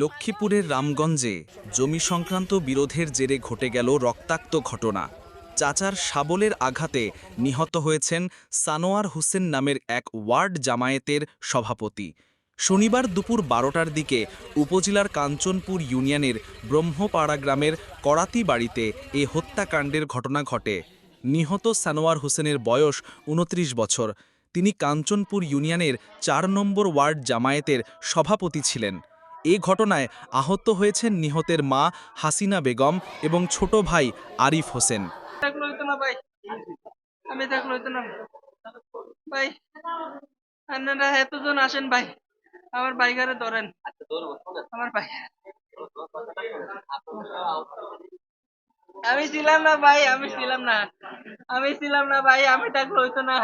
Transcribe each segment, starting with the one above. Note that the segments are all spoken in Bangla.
লক্ষ্মীপুরের রামগঞ্জে জমি সংক্রান্ত বিরোধের জেরে ঘটে গেল রক্তাক্ত ঘটনা। চাচার শাবলের আঘাতে নিহত হয়েছেন সানোয়ার হোসেন নামের এক ওয়ার্ড জামায়াতের সভাপতি। শনিবার দুপুর বারোটার দিকে উপজেলার কাঞ্চনপুর ইউনিয়নের ব্রহ্মপাড়া গ্রামের করাতি বাড়িতে এ হত্যাকাণ্ডের ঘটনা ঘটে। নিহত সানোয়ার হোসেনের বয়স উনত্রিশ বছর। তিনি কাঞ্চনপুর ইউনিয়নের চার নম্বর ওয়ার্ড জামায়াতের সভাপতি ছিলেন। এ ঘটনায় আহত হয়েছেন নিহতের মা হাসিনা বেগম এবং ছোট ভাই আরিফ হোসেন। আমি এতজন আসেন ভাই, আমার আমি ছিলাম না ভাই, আমি ছিলাম না। আমি ছিলাম না ভাই, আমি থাকলে হইতো না।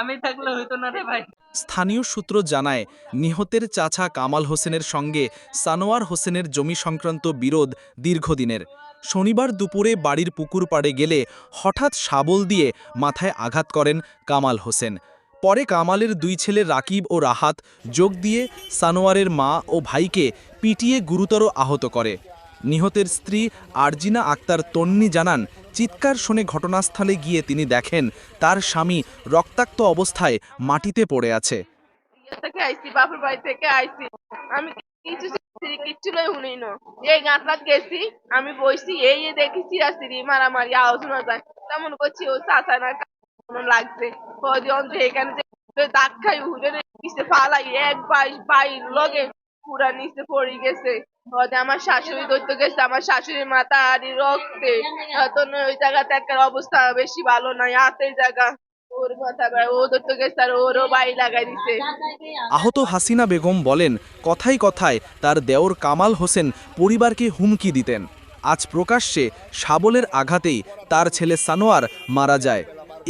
আমি থাকলে হইতো না রে ভাই। স্থানীয় সূত্র জানায়, নিহতের চাচা কামাল হোসেনের সঙ্গে সানোয়ার হোসেনের জমি সংক্রান্ত বিরোধ দীর্ঘদিনের। শনিবার দুপুরে বাড়ির পুকুর পাড়ে গেলে হঠাৎ শাবল দিয়ে মাথায় আঘাত করেন কামাল হোসেন। পরে কামালের দুই ছেলে রাকিব ও রাহাত যোগ দিয়ে সানোয়ারের মা ও ভাইকে পিটিয়ে গুরুতর আহত করে। নিহতের স্ত্রী আরজিনা আক্তার তন্নি জানান, চিৎকার শুনে ঘটনাস্থলে গিয়ে তিনি দেখেন তার স্বামী রক্তাক্ত অবস্থায় মাটিতে পড়ে আছে। ইয়ে আমি কিচ্ছু শুনি এই গেছি, আমি বইছি, এই এই দেখি সিরি মারামারি যায়। তেমন ও না লাগছে? এখানে দাগ খাই এক লগে পুরা নিচে পড়ে গেছে। ওদের আমার শাশুড়ি ধরতে গেছে, আমার শাশুড়ির মাথা আর রক্তে। তো ওই জায়গাতে একটা অবস্থা বেশি ভালো নাই, আতের জায়গা। আহত হাসিনা বেগম বলেন, কথায় কথায় তার দেওর কামাল হোসেন পরিবারকে হুমকি দিতেন। আজ প্রকাশ্যে শাবলের আঘাতেই তার ছেলে সানোয়ার মারা যায়।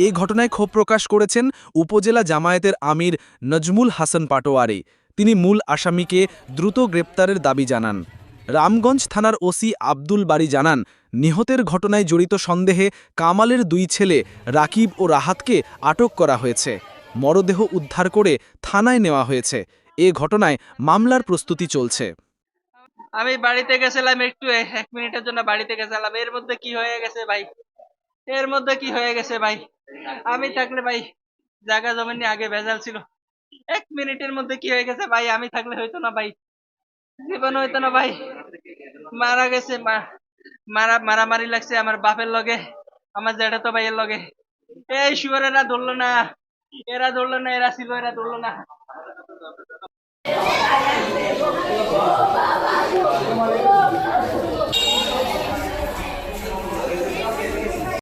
এই ঘটনায় ক্ষোভ প্রকাশ করেছেন উপজেলা জামায়াতের আমির নজমুল হাসান পাটোয়ারি। তিনি মূল আসামিকে দ্রুত গ্রেপ্তারের দাবি জানান। রামগঞ্জ থানার ওসি আব্দুল বাড়ি জানান, নিহতের ঘটনায় জড়িত সন্দেহে কামালের দুই ছেলে রাকিব ও রাহাতকে আটক করা হয়েছে। মরদেহ উদ্ধার করে থানায় নেওয়া হয়েছে। এ ঘটনায় মামলার প্রস্তুতি চলছে। আমি বাড়িতে গেছিলাম একটু এক মিনিটের জন্য বাড়িতে গেছিলাম। এর মধ্যে কি হয়ে গেছে ভাই? এর মধ্যে কি হয়ে গেছে ভাই? আমি থাকলে ভাই, জায়গা জমি নিয়ে আগে ভেজাল ছিল। এক মিনিটের মধ্যে কি হয়ে গেছে? ভাই, আমি থাকলে হইতো না, ভাই। জীবন হইতো না, ভাই। মারা গেছে মারা, মারামারি লাগছে আমার বাপের লগে, আমার জেঠা তো ভাইয়ের লগে। এই শুয়ারেরা ধরলো না। এরা ধরলো না, এরা ছিল, এরা ধরলো না।